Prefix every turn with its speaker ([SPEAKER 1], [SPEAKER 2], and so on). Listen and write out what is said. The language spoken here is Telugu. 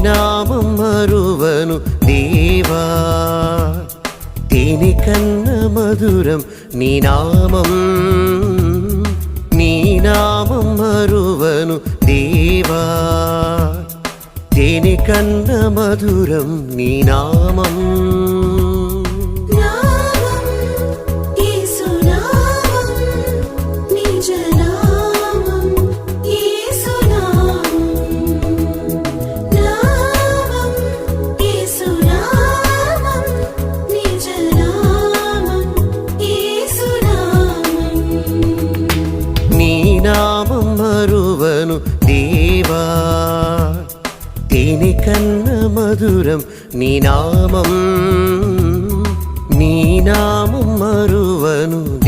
[SPEAKER 1] నామం మరువను దేవా. దేని కన్న మధురం నీ నామం నీ నామం మరువను దేవా. దేని కన్న మధురం నీ నామం.
[SPEAKER 2] నామం
[SPEAKER 1] మరువను దేవా దేని కన్న మధురం నీ నామం నీ నామం మరువను దేవా